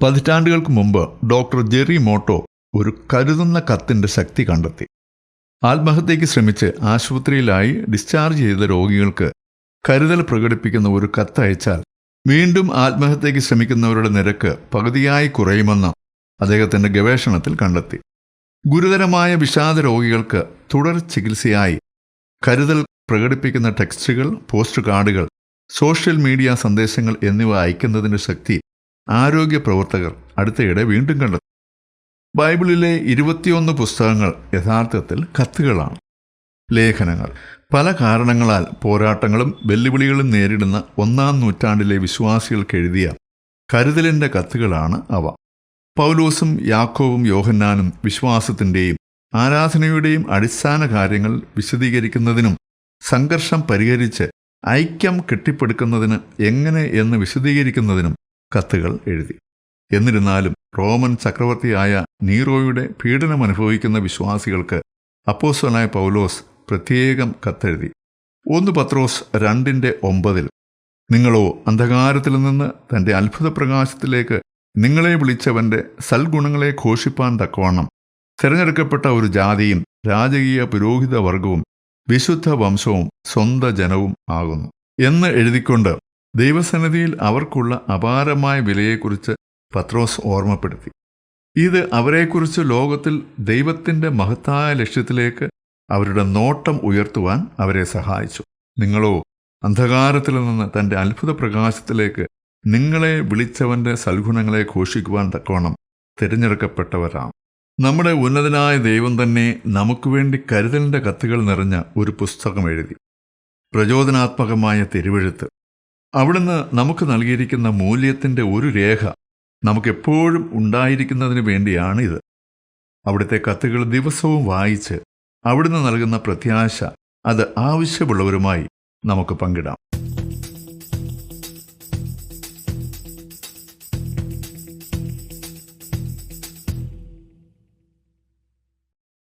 പതിറ്റാണ്ടുകൾക്ക് മുമ്പ് doctor Jerry motto ഒരു കരുതുന്ന കത്തിന്റെ ശക്തി കണ്ടെത്തി. ആത്മഹത്യയ്ക്ക് ശ്രമിച്ച് ആശുപത്രിയിലായി ഡിസ്ചാർജ് ചെയ്ത രോഗികൾക്ക് കരുതൽ പ്രകടിപ്പിക്കുന്ന ഒരു കത്തയച്ചാൽ വീണ്ടും ആത്മഹത്യയ്ക്ക് ശ്രമിക്കുന്നവരുടെ നിരക്ക് പകുതിയായി കുറയുമെന്ന് അദ്ദേഹത്തിന്റെ ഗവേഷണത്തിൽ കണ്ടെത്തി. ഗുരുതരമായ വിഷാദ രോഗികൾക്ക് തുടർ ചികിത്സയായി കരുതൽ പ്രകടിപ്പിക്കുന്ന ടെക്സ്റ്റുകൾ പോസ്റ്റ് കാർഡുകൾ സോഷ്യൽ മീഡിയ സന്ദേശങ്ങൾ എന്നിവ അയക്കുന്നതിന്റെ ശക്തി ആരോഗ്യ പ്രവർത്തകർ അടുത്തയിടെ വീണ്ടും കണ്ടെത്തി. ബൈബിളിലെ ഇരുപത്തിയൊന്ന് പുസ്തകങ്ങൾ യഥാർത്ഥത്തിൽ കത്തുകളാണ്. ലേഖനങ്ങൾ. പല കാരണങ്ങളാൽ പോരാട്ടങ്ങളും വെല്ലുവിളികളും നേരിടുന്ന ഒന്നാം നൂറ്റാണ്ടിലെ വിശ്വാസികൾക്ക് എഴുതിയ കരുതലിന്റെ കത്തുകളാണ് അവ. പൗലോസും യാക്കോവും യോഹന്നാനും വിശ്വാസത്തിന്റെയും ആരാധനയുടെയും അടിസ്ഥാന കാര്യങ്ങൾ വിശദീകരിക്കുന്നതിനും സംഘർഷം പരിഹരിച്ച് ഐക്യം കെട്ടിപ്പടുക്കുന്നതിന് എങ്ങനെ എന്ന് വിശദീകരിക്കുന്നതിനും കത്തുകൾ എഴുതി. എന്നിരുന്നാലും റോമൻ ചക്രവർത്തിയായ നീറോയുടെ പീഡനം അനുഭവിക്കുന്ന വിശ്വാസികൾക്ക് അപ്പോസ്വനായ പൗലോസ് പ്രത്യേകം കത്തെഴുതി. ഒന്ന് പത്രോസ് രണ്ടിന്റെ ഒമ്പതിൽ നിങ്ങളോ അന്ധകാരത്തിൽ നിന്ന് തന്റെ അത്ഭുത പ്രകാശത്തിലേക്ക് നിങ്ങളെ വിളിച്ചവന്റെ സൽഗുണങ്ങളെ ഘോഷിപ്പാൻ തക്കവണ്ണം തിരഞ്ഞെടുക്കപ്പെട്ട ഒരു ജാതിയും രാജകീയ പുരോഹിത വർഗവും വിശുദ്ധ വംശവും സ്വന്ത ജനവും ആകുന്നു എന്ന് എഴുതിക്കൊണ്ട് ദൈവസന്നിധിയിൽ അവർക്കുള്ള അപാരമായ വിലയെക്കുറിച്ച് പത്രോസ് ഓർമ്മപ്പെടുത്തി. ഇത് അവരെക്കുറിച്ച് ലോകത്തിൽ ദൈവത്തിന്റെ മഹത്തായ ലക്ഷ്യത്തിലേക്ക് അവരുടെ നോട്ടം ഉയർത്തുവാൻ അവരെ സഹായിച്ചു. നിങ്ങളോ അന്ധകാരത്തിൽ നിന്ന് തന്റെ അത്ഭുത പ്രകാശത്തിലേക്ക് നിങ്ങളെ വിളിച്ചവന്റെ സൽഗുണങ്ങളെ ഘോഷിക്കുവാൻ തക്കവണ്ണം തിരഞ്ഞെടുക്കപ്പെട്ടവരാണ് നമ്മുടെ ഉന്നതനായ ദൈവം തന്നെ നമുക്ക് വേണ്ടി കരുതലിന്റെ കത്തുകൾ നിറഞ്ഞ ഒരു പുസ്തകം എഴുതി. പ്രചോദനാത്മകമായ തിരുവെഴുത്ത്. അവിടുന്ന് നമുക്ക് നൽകിയിരിക്കുന്ന മൂല്യത്തിന്റെ ഒരു രേഖ നമുക്കെപ്പോഴും ഉണ്ടായിരിക്കുന്നതിന് വേണ്ടിയാണ് ഇത് അവിടുത്തെ കത്തുകൾ ദിവസവും വായിച്ച് അവിടുന്ന് നൽകുന്ന പ്രത്യാശ അത് ആവശ്യമുള്ളവരുമായി നമുക്ക് പങ്കിടാം.